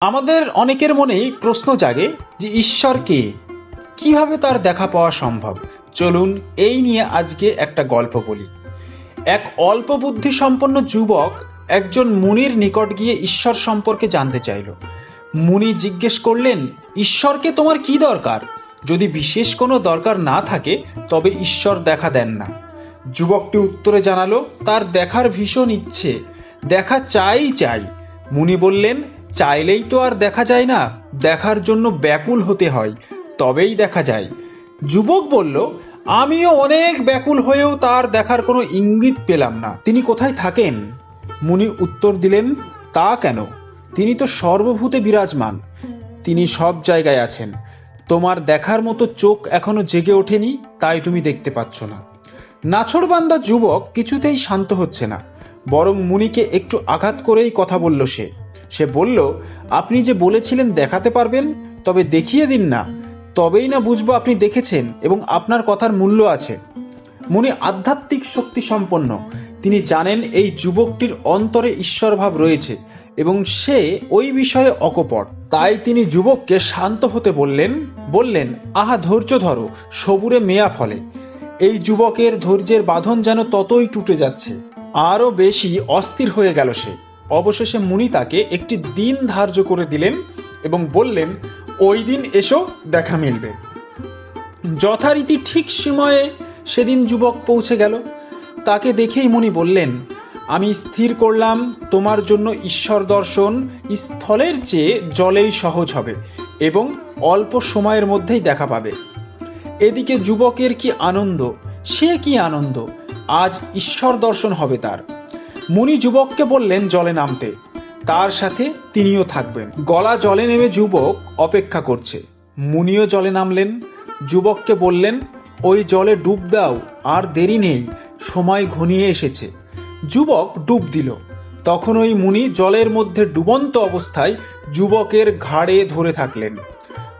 আমাদের অনেকের মনেই প্রশ্ন জাগে যে ঈশ্বর কে? কীভাবে তার দেখা পাওয়া সম্ভব? চলুন এই নিয়ে আজকে একটা গল্প বলি। এক অল্প বুদ্ধি সম্পন্ন যুবক একজন মুনির নিকট গিয়ে ঈশ্বর সম্পর্কে জানতে চাইল। মুনি জিজ্ঞেস করলেন ঈশ্বরকে তোমার কি দরকার? যদি বিশেষ কোনো দরকার না থাকে, তবে ঈশ্বর দেখা দেন না। যুবকটি উত্তরে জানালো, তার দেখার ভীষণ ইচ্ছে। দেখা চাই চাই। মুনি বললেন চাইলেই তো আর দেখা যায় না, দেখার জন্য ব্যাকুল হতে হয়, তবেই দেখা যায়। যুবক বলল, আমিও অনেক ব্যাকুল হয়েও তার দেখার কোনো ইঙ্গিত পেলাম না। তিনি কোথায় থাকেন? মুনি উত্তর দিলেন, তা কেন? তিনি তো সর্বভূতে বিরাজমান। তিনি সব জায়গায় আছেন। তোমার দেখার মতো চোখ এখনও জেগে ওঠেনি, তাই তুমি দেখতে পাচ্ছ না। নাছড়বান্দা যুবক কিছুতেই শান্ত হচ্ছে না, বরং মুনিকে একটু আঘাত করেই কথা বলল সে। সে বলল, আপনি যে বলেছিলেন দেখাতে পারবেন, তবে দেখিয়ে দিন না। তবেই না বুঝব আপনি দেখেছেন এবং আপনার কথার মূল্য আছে। মুনি আধ্যাত্মিক শক্তি সম্পন্ন। তিনি জানেন এই যুবকটির অন্তরে ঈশ্বরভাব রয়েছে এবং সে ওই বিষয়ে অকপট। তাই তিনি যুবককে শান্ত হতে বললেন বললেন, আহা, ধৈর্য ধরো, সবুরে মেয়া ফলে। এই যুবকের ধৈর্যের বাঁধন যেন ততই টুটে যাচ্ছে। আরও বেশি অস্থির হয়ে গেল সে। অবশেষে মুনি তাকে একটি দিন ধার্য করে দিলেন এবং বললেন, ওই দিন এসো, দেখা মিলবে। যথারীতি ঠিক সময়ে সেদিন যুবক পৌঁছে গেল। তাকে দেখেই মুনি বললেন, আমি স্থির করলাম, তোমার জন্য ঈশ্বর দর্শন স্থলের চেয়ে জলেই সহজ হবে এবং অল্প সময়ের মধ্যেই দেখা পাবে। এদিকে যুবকের কি আনন্দ, সে কি আনন্দ? আজ ঈশ্বর দর্শন হবে তার। মুনি যুবককে বললেন, জলে নামতে। তার সাথে তিনিও থাকবেন। গলা জলে নেমে যুবক অপেক্ষা করছে। মুনিও জলে নামলেন। যুবককে বললেন, ওই জলে ডুব দাও, আর দেরি নেই, সময় ঘনিয়ে এসেছে। যুবক ডুব দিল। তখন ওই মুনি জলের মধ্যে ডুবন্ত অবস্থায় যুবকের ঘাড়ে ধরে থাকলেন।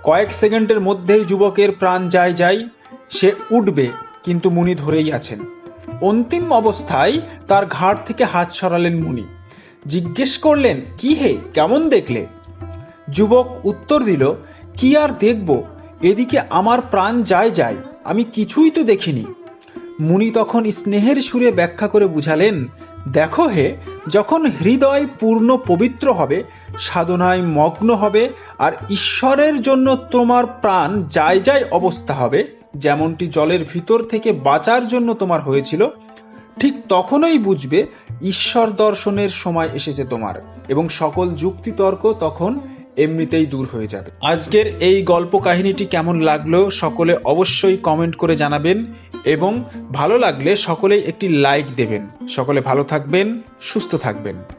কয়েক সেকেন্ডের মধ্যেই যুবকের প্রাণ যায় যায়, সে উঠবে, কিন্তু মুনি ধরেই আছেন। অন্তিম অবস্থায় তার ঘাড় থেকে হাত সরালেন মুনি। জিজ্ঞেস করলেন, কি হে, কেমন দেখলে? যুবক উত্তর দিল, কি আর দেখব? এদিকে আমার প্রাণ যায় যায়, আমি কিছুই তো দেখিনি। মুনি তখন স্নেহের সুরে ব্যাখ্যা করে বুঝালেন, দেখো হে, যখন হৃদয় পূর্ণ পবিত্র হবে, সাধনায় মগ্ন হবে, আর ঈশ্বরের জন্য তোমার প্রাণ যায় যায় অবস্থা হবে যেমনটি জলের ভিতর থেকে বাঁচার জন্য তোমার হয়েছিল, ঠিক তখনই বুঝবে ঈশ্বর দর্শনের সময় এসেছে তোমার এবং সকল যুক্তিতর্ক তখন এমনিতেই দূর হয়ে যাবে। আজকের এই গল্প কাহিনীটি কেমন লাগল সকলে অবশ্যই কমেন্ট করে জানাবেন এবং ভালো লাগলে সকলেই একটি লাইক দেবেন। সকলে ভালো থাকবেন, সুস্থ থাকবেন।